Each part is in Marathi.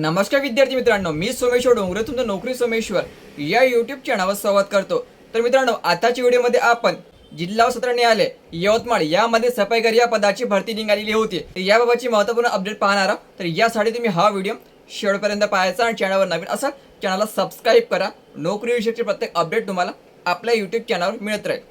नमस्कार विद्यार्थी मित्रांनो मी सोमेश्वर डोंगरे तुमचं नोकरी सोमेश्वर. या युट्यूब चॅनलवर संवाद करतो. तर मित्रांनो आताच्या व्हिडिओमध्ये आपण जिल्हा सत्र न्यायालय यवतमाळ यामध्ये सफाईकर या पदाची भरती निघालेली होती. तर याबाबतची महत्त्वपूर्ण अपडेट पाहणार तर यासाठी तुम्ही हा व्हिडिओ शेवटपर्यंत पाहायचा आणि चॅनलवर नवीन असाल चॅनलला सबस्क्राईब करा. नोकरी विषयीचे प्रत्येक अपडेट तुम्हाला आपल्या युट्यूब चॅनलवर मिळत राहील.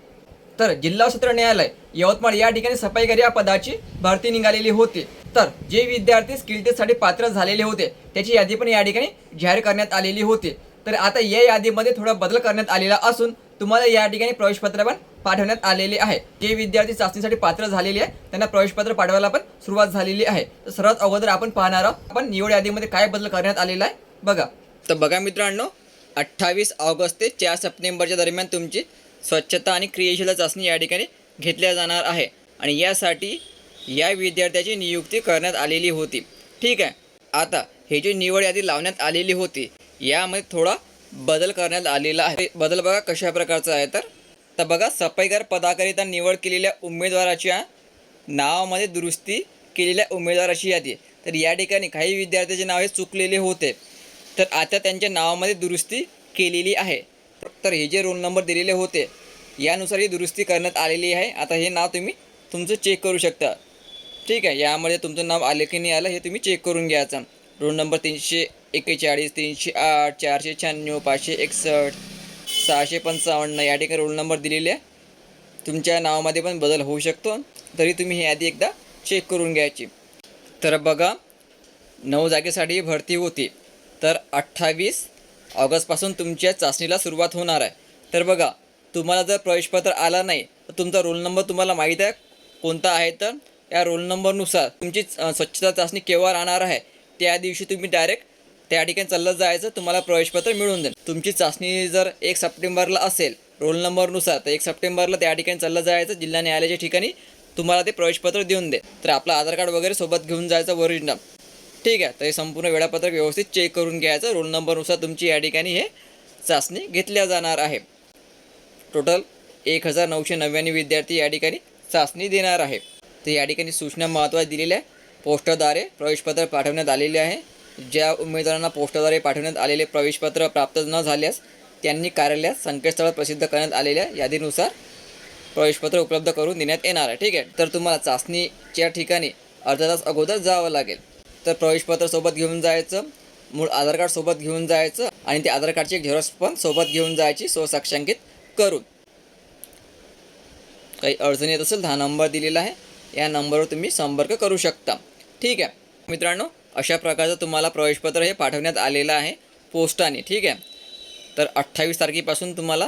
तर जिल्हा सत्र न्यायालय यवतमाळ या ठिकाणी सफाईकर या पदाची भरती निघालेली होती. तर जे विद्यार्थी स्किल टेस्टसाठी पात्र झालेले होते त्याची यादी पण या ठिकाणी जाहीर करण्यात आलेली होती. तर आता या यादीमध्ये थोडा बदल करण्यात आलेला असून तुम्हाला या ठिकाणी प्रवेशपत्र पण पाठवण्यात आलेले आहे. जे विद्यार्थी चाचणीसाठी पात्र झालेले आहे त्यांना प्रवेशपत्र पाठवायला पण सुरुवात झालेली आहे. तर सर्वात अगोदर आपण पाहणार आहोत आपण निवड यादीमध्ये काय बदल करण्यात आलेला आहे बघा. तर बघा मित्रांनो अठ्ठावीस ऑगस्ट ते चार सप्टेंबरच्या दरम्यान तुमची स्वच्छता आणि क्रियाशील चाचणी या ठिकाणी घेतल्या जाणार आहे. आणि यासाठी या विद्यार्थ्याची नियुक्ती करण्यात आलेली होती. ठीक आहे. आता हे जी निवड यादी लावण्यात आलेली होती यामध्ये थोडा बदल करण्यात आलेला आहे. बदल बघा कशा प्रकारचा आहे तर. तर बघा सफाईगार पदाकरिता निवड केलेल्या उमेदवाराच्या नावामध्ये दुरुस्ती केलेल्या उमेदवाराची यादी तर या ठिकाणी काही विद्यार्थ्याचे नाव हे चुकलेले होते. तर आता त्यांच्या नावामध्ये दुरुस्ती केलेली आहे. तर हे जे रोल नंबर दिलेले होते यानुसार ही दुरुस्ती करण्यात आलेली आहे. आता हे नाव तुम्ही तुमचं चेक करू शकता. ठीक आहे यामध्ये तुमचं नाव आलं की नाही आलं हे तुम्ही चेक करून घ्यायचं. रोल नंबर तीनशे एक्केचाळीस तीनशे आठ चारशे शहाण्णव पाचशे एकसष्ट सहाशे पंचावन्न या ठिकाणी रोल नंबर दिलेले आहे. तुमच्या नावामध्ये पण बदल होऊ शकतो तरी तुम्ही हे यादी एकदा चेक करून घ्यायची. तर बघा नऊ जागेसाठी भरती होती तर अठ्ठावीस ऑगस्टपासून तुमच्या चाचणीला सुरुवात होणार आहे. तर बघा तुम्हाला जर प्रवेशपत्र आला नाही तर तुमचा रोल नंबर तुम्हाला माहीत आहे कोणता आहे तर या रोल नंबरनुसार तुमची स्वच्छता चाचणी केव्हा राहणार आहे त्या दिवशी तुम्ही डायरेक्ट त्या ठिकाणी चाललं जायचं तुम्हाला प्रवेशपत्र मिळून देईल तुमची चाचणी जर एक सप्टेंबरला असेल रोल नंबरनुसार तर एक सप्टेंबरला त्या ठिकाणी चाललं जायचं जिल्हा न्यायालयाच्या ठिकाणी तुम्हाला ते प्रवेशपत्र देऊन दे तर आपलं आधार कार्ड वगैरे सोबत घेऊन जायचं ओरिजिनल ठीक आहे तर हे संपूर्ण वेळापत्रक व्यवस्थित चेक करून घ्यायचं. रोल नंबरनुसार तुमची या ठिकाणी हे चाचणी घेतल्या जाणार आहे. टोटल एक हजार नऊशे नव्याण्णव विद्यार्थी या ठिकाणी चाचणी देणार आहे. तर या ठिकाणी सूचना महत्त्वाच्या दिलेल्या आहे. पोस्टरद्वारे प्रवेशपत्र पाठवण्यात आलेले आहे. ज्या उमेदवारांना पोस्टरद्वारे पाठवण्यात आलेले प्रवेशपत्र प्राप्त न झाल्यास त्यांनी कार्यालयात संकेतस्थळ प्रसिद्ध करण्यात आलेल्या यादीनुसार प्रवेशपत्र उपलब्ध करून देण्यात येणार आहे. ठीक आहे. तर तुम्हाला चाचणीच्या ठिकाणी अर्धा तास अगोदर जावं लागेल. तर प्रवेशपत्र सोबत घेऊन जायचं मूळ आधार कार्ड सोबत घेऊन जायचं आणि ते आधार कार्डची झेरॉक्स पण सोबत घेऊन जायची स्वसाक्षांकित करून. काही अडचणी येत असेल तर हा नंबर दिलेला आहे. या नंबरवर तुम्ही संपर्क करू शकता. ठीक आहे. मित्रांनो अशा प्रकारचं तुम्हाला प्रवेशपत्र हे पाठवण्यात आलेलं आहे पोस्टाने. ठीक आहे. तर अठ्ठावीस तारखेपासून तुम्हाला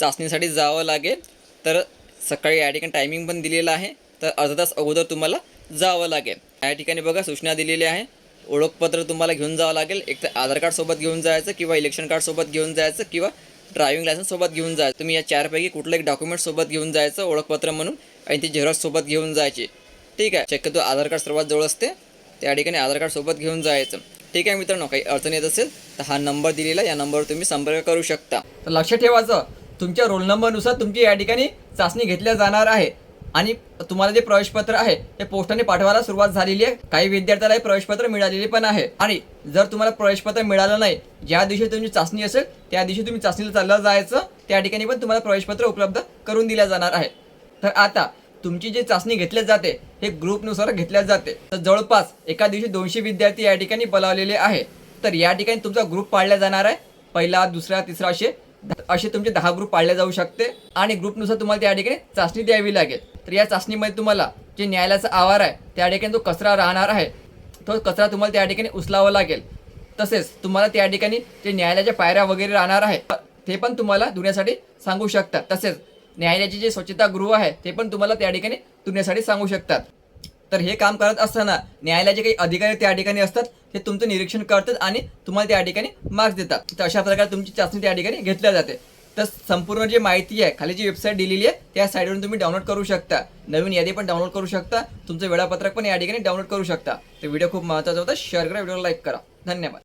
चाचणीसाठी जावं लागेल. तर सकाळी या ठिकाणी टायमिंग पण दिलेलं आहे. तर अर्धा तास अगोदर तुम्हाला जावं लागेल. या ठिकाणी बघा सूचना दिलेली आहे. ओळखपत्र तुम्हाला घेऊन जावं लागेल. एक तर आधार कार्डसोबत घेऊन जायचं किंवा इलेक्शन कार्डसोबत घेऊन जायचं किंवा ड्रायव्हिंग लायसन्ससोबत घेऊन जायचं. तुम्ही या चारपैकी कुठलं एक डॉक्युमेंटसोबत घेऊन जायचं ओळखपत्र म्हणून. आणि ती झेरॉक्स सोबत घेऊन जायची. ठीक आहे? शक्यतो आधार कार्ड सर्वात जवळ असते. त्या ठिकाणी आधार कार्ड सोबत घेऊन जायचं. ठीक आहे मित्रांनो? काही अडचण येत असेल तर हा नंबर दिलेला या नंबरवर तुम्ही संपर्क करू शकता. तर लक्षात ठेवायचं तुमच्या रोल नंबरनुसार तुमची या ठिकाणी चाचणी घेतल्या जाणार आहे. आणि तुम्हाला जे प्रवेशपत्र आहे ते पोस्टाने पाठवायला सुरुवात झालेली आहे. काही विद्यार्थ्याला हे प्रवेशपत्र मिळालेले पण आहे. आणि जर तुम्हाला प्रवेशपत्र मिळालं नाही ज्या दिवशी तुमची चाचणी असेल त्या दिवशी तुम्ही चाचणीला चाललं जायचं. त्या ठिकाणी पण तुम्हाला प्रवेशपत्र उपलब्ध करून दिल्या जाणार आहे. तर आता तुमची जी चाचणी घेतली जाते हे ग्रुपनुसार घेतल्या जाते. तर जवळपास एका दिवशी दोनशे विद्यार्थी या ठिकाणी बोलावलेले आहे. तर या ठिकाणी तुमचा ग्रुप पाळला जाणार आहे. पहिला दुसरा तिसरा असे असे तुमचे दहा ग्रुप पाळले जाऊ शकते आणि ग्रुपनुसार तुम्हाला त्या ठिकाणी चाचणी द्यावी लागेल. तर या चाचणीमध्ये तुम्हाला जे न्यायालयाचा आवार आहे त्या ठिकाणी जो कचरा राहणार आहे. तो कचरा तुम्हाला त्या ठिकाणी उचलावा लागेल. तसेच तुम्हाला त्या ठिकाणी जे न्यायालयाच्या पायऱ्या वगैरे राहणार आहे ते पण तुम्हाला धुण्यासाठी सांगू शकतात तसेच न्यायालयाचे जे स्वच्छतागृह आहे ते पण तुम्हाला त्या ठिकाणी तुमच्यासाठी सांगू शकतात. तर हे काम करत असताना न्यायालयाचे काही अधिकारी त्या ठिकाणी असतात ते तुमचं निरीक्षण करतात आणि तुम्हाला त्या ठिकाणी मार्क्स देतात. तर अशा प्रकारे तुमची चाचणी त्या ठिकाणी घेतल्या जाते. तर संपूर्ण जी माहिती आहे खाली जी वेबसाईट दिलेली आहे त्या साईडवरून तुम्ही डाउनलोड करू शकता. नवीन यादी पण डाउनलोड करू शकता. तुमचं वेळापत्रक पण या ठिकाणी डाउनलोड करू शकता. तर व्हिडिओ खूप महत्त्वाचा होता. शेअर करा व्हिडिओला लाईक करा. धन्यवाद.